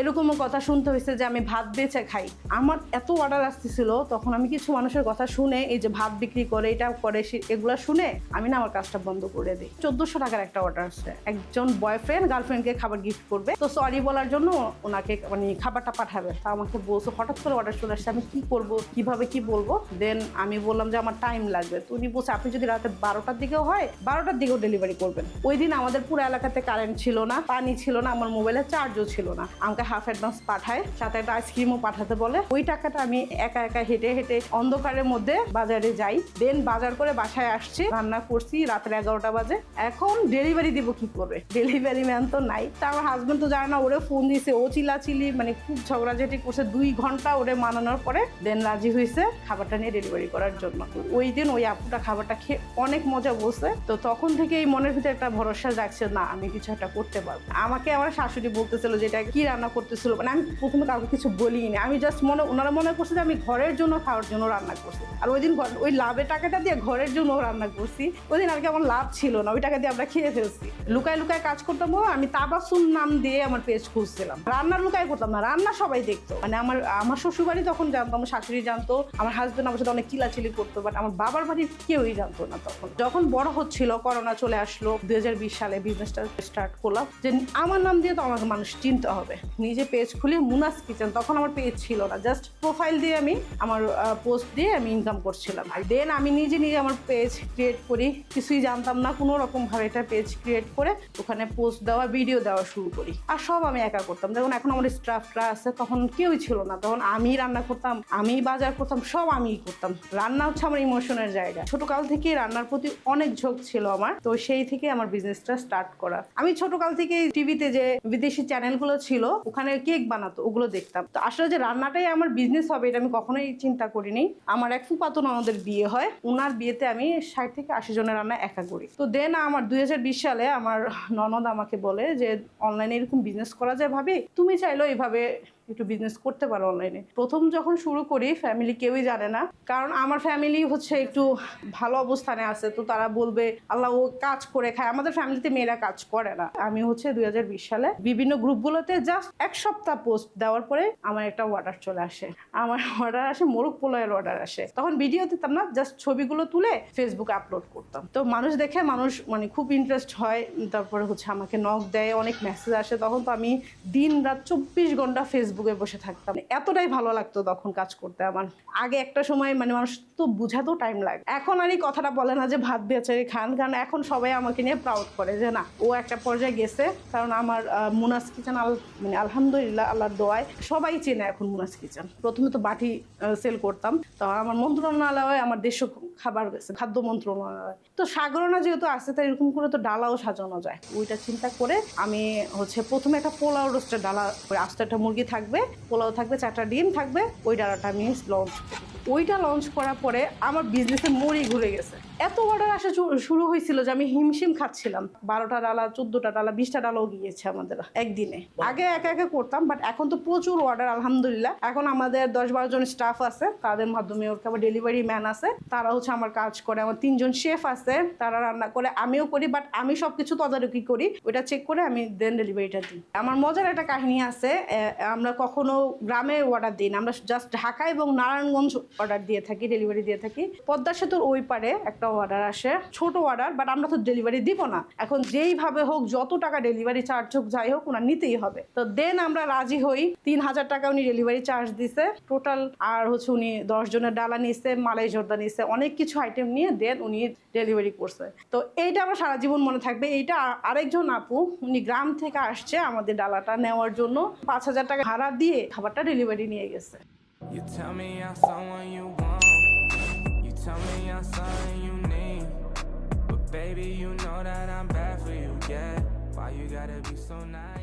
এরকমও কথা শুনতে হয়েছে যে আমি ভাত বেচে খাই। আমার এত অর্ডার আসতেছিল, তখন আমি কিছু মানুষের কথা শুনে, এই যে ভাত বিক্রি করে, এটা করে এগুলো শুনে আমি না আমার কাজটা বন্ধ করে দিই। চোদ্দোশো টাকার একটা অর্ডার আসছে। একজন বয়ফ্রেন্ড গার্লফ্রেন্ডকে খাবার গিফট করবে। তো সরি বলার জন্য ওনাকে মানে খাবারটা পাঠাবে। তা আমাকে বলছো, হঠাৎ করে অর্ডার চলে আসছে, আমি কি করব? কীভাবে কি বলব? দেন আমি বললাম যে, আমার টাইম লাগবে। তো উনি বলছে, আপনি যদি রাতে বারোটার দিকেও হয়, বারোটার দিকেও ডেলিভারি করবেন। ওই দিন আমাদের পুরো এলাকাতে কারেন্ট ছিল না, পানি ছিল না, আমার মোবাইলে চার্জও ছিল না। আমাকে হাফ অ্যাডভান্স পাঠায়, সাথে একটা আইসক্রিমও পাঠাতে বলে। ওই টাকাটা আমি একা একা হেঁটে হেঁটে অন্ধকারের মধ্যে বাজারে যাই। দেন বাজার করে বাসায় আসছি, রান্না করছি, রাতের এগারোটা বাজে। এখন ডেলিভারি দিব কি করবে ডেলিভারি ম্যান তো নাই। তা আমার হাজবেন্ড তো জানে না, ওরে ফোন দিয়েছে ও চিলাচিলি মানে খুব ঝগড়াঝাটি করছে। দুই ঘণ্টা ওরে মানানোর পরে দেন রাজি হয়েছে খাবারটা নিয়ে ডেলিভারি করার জন্য। ওই দিন ওই আপুটা খাবারটা খেয়ে অনেক মজা বসে তো তখন থেকে এই মনের ভিতরে একটা ভরসা জাগছে না, আমি কিছু একটা করতে পারব। আমাকে আমার শাশুড়ি বলতেছিল যে, এটা কি রান্না করতেছিল মানে আমি প্রথমে কাউকে কিছু বলিনি। আমি জাস্ট মনে ওনারা মনে করছে যে আমি ঘরের জন্য খাওয়ার জন্য রান্না করছি। আর ওই দিন ওই লাভের টাকাটা দিয়ে ঘরের জন্য রান্না করছি। ওই দিন আর কি আমার লাভ ছিল না ওই টাকা দিয়ে আমরা খেয়ে ফেলছি। লুকায় লুকায় কাজ করতাম আমি তাবাসুম নাম দিয়ে আমার পেজ খুঁজছিলাম। রান্নার লুকায় করতাম না, রান্না সবাই দেখতো। মানে আমার আমার শ্বশুরবাড়ি তখন জানতো, আমার শাশুড়ি জানতো, আমার হাজবেন্ড আমার সাথে অনেক চিলাচিলি করতো বাট আমার বাবার বাড়ির কেউই জানতো না তখন। যখন বড় হচ্ছিল করোনা চলে আসলো, দুই হাজার বিশ সালে বিজনেসটা স্টার্ট করলাম, যে আমার নাম দিয়ে তো আমাকে মানুষ চিনতে হবে। নিজে পেজ খুলি, মুনাস কিচেন তখন আমার পেজ ছিল না। জাস্ট প্রোফাইল দিয়ে আমি আমার পোস্ট দিয়ে আমি ইনকাম করছিলাম। আর দেন আমি নিজে নিজে আমার পেজ ক্রিয়েট করি। কিছুই জানতাম না, কোনো রকম ভাবে এটা পেজ ক্রিয়েট করে ওখানে পোস্ট দেওয়া ভিডিও দেওয়া শুরু করি। আর সব আমি একা করতাম। যখন এখন আমার স্টাফরা আছে, তখন কেউই ছিল না। তখন আমি রান্না করতাম, আমি বাজার করতাম, সব আমিই করতাম। রান্না হচ্ছে আমার ইমোশনের জায়গা। ছোট কাল থেকে রান্নার প্রতি অনেক ঝোঁক ছিল আমার। তো সেই থেকে আমার বিজনেসটা স্টার্ট করা। আমি ছোট কাল থেকে টিভিতে যে বিদেশি চ্যানেলগুলো ছিল ওখানে কেক বানাতো, ওগুলো দেখতাম। তো আসলে যে রান্নাটাই আমার বিজনেস হবে, এটা আমি কখনোই চিন্তা করিনি। আমার এক ফুপাতো ননদের বিয়ে হয় ওনার বিয়েতে আমি ষাট থেকে আশি জনের রান্না একা করি। তো দেন আমার দু হাজার বিশ সালে আমার ননদ আমাকে বলে যে অনলাইনে এরকম বিজনেস করা যায় ভাবি? তুমি চাইলেও এইভাবে একটু বিজনেস করতে পারো অনলাইনে প্রথম যখন শুরু করি ফ্যামিলি কেউই জানে না। কারণ আমার ফ্যামিলি হচ্ছে একটু ভালো অবস্থানে আছে, তো তারা বলবে, আল্লাহ ও কাজ করে খায়। আমাদের ফ্যামিলিতে মেয়েরা কাজ করে না। আমি হচ্ছে দুই হাজার বিশ সালে বিভিন্ন গ্রুপগুলোতে জাস্ট এক সপ্তাহ পোস্ট দেওয়ার পরে আমার একটা অর্ডার চলে আসে। আমার অর্ডার আসে, মোরগ পোলাইয়ের অর্ডার আসে। তখন ভিডিও দিতাম না জাস্ট ছবিগুলো তুলে ফেসবুকে আপলোড করতাম। তো মানুষ দেখে মানুষ মানে খুব ইন্টারেস্ট হয়, তারপরে হচ্ছে আমাকে নক দেয়, অনেক মেসেজ আসে। তখন তো আমি দিন রাত চব্বিশ ঘণ্টা ফেসবুকে বসে থাকতাম। এতটাই ভালো লাগতো তখন কাজ করতে আমার। আগে একটা সময় মানে মানুষ তো বুঝাতেও টাইম লাগে। এখন আর এই কথাটা বলে না যে ভাত বেচে খান, কারণ এখন সবাই আমাকে নিয়ে প্রাউড করে যে না, ও একটা পর্যায়ে গেছে। কারণ আমার মুনাস কিচেন আল মানে আলহামদুলিল্লাহ আল্লাহর দোয়ায় সবাই চেনে এখন মুনাস কিচেন। প্রথমে তো বাটি সেল করতাম। তো আমার মন্ত্রণালয় আমার দেশ খাবার খাদ্য মন্ত্রণালয়। তো সাগরনা যেহেতু আছে তাই এরকম করে তো ডালাও সাজানো যায়। ওইটা চিন্তা করে আমি হচ্ছে প্রথমে একটা পোলাও রোস্টের ডালা ওই আস্ত একটা মুরগি থাকবে পোলাও থাকবে চারটা ডিম থাকবে ওই ডালাটা আমি লঞ্চ করি। ওইটা লঞ্চ করার পরে আমার বিজনেসে মরি ঘুরে গেছে। এত অর্ডার আসা শুরু হয়েছিল যে আমি হিমশিম খাচ্ছিলাম। বারোটা ডালা চোদ্দোটা ডালা বিশটা ডালাও গিয়েছে আমাদের একদিনে। আগে একা একা করতাম বাট এখন তো প্রচুর অর্ডার আলহামদুলিল্লাহ। এখন আমাদের দশ বারো জন স্টাফ আছে, তাদের মাধ্যমে ওর আবার ডেলিভারি ম্যান আছে। তারা হচ্ছে আমার কাজ করে, আমার তিনজন শেফ আছে, তারা রান্না করে, আমিও করি বাট আমি সবকিছু তদারকি করি। ওইটা চেক করে আমি দেন ডেলিভারিটা দিই। আমার মজার একটা কাহিনী আছে আমরা কখনো গ্রামে অর্ডার দিই না, আমরা জাস্ট ঢাকা এবং নারায়ণগঞ্জ অর্ডার দিয়ে থাকি ডেলিভারি দিয়ে থাকি। পদ্মা সেতুর ওই পারে একটা অর্ডার আসে, ছোট অর্ডার বাট আমরা তো ডেলিভারি দিব না। এখন যেইভাবে হোক, যত টাকা ডেলিভারি চার্জ হোক, যাই হোক, ওনার নিতেই হবে। তো দেন আমরা রাজি হই। তিন হাজার টাকা উনি ডেলিভারি চার্জ দিছে। টোটাল আর হচ্ছে উনি দশ জনের ডালা নিছে মালাই জর্দা নিছে অনেক কিছু আইটেম নিয়ে দেন উনি ডেলিভারি করছে। তো এইটা আমার সারা জীবন মনে থাকবে। এইটা আরেকজন আপু উনি গ্রাম থেকে আসছে আমাদের ডালাটা নেওয়ার জন্য। পাঁচ হাজার টাকা ভাড়া দিয়ে খাবারটা ডেলিভারি নিয়ে গেছে। Baby, you know that I'm bad for you, yeah. Why you gotta be so nice?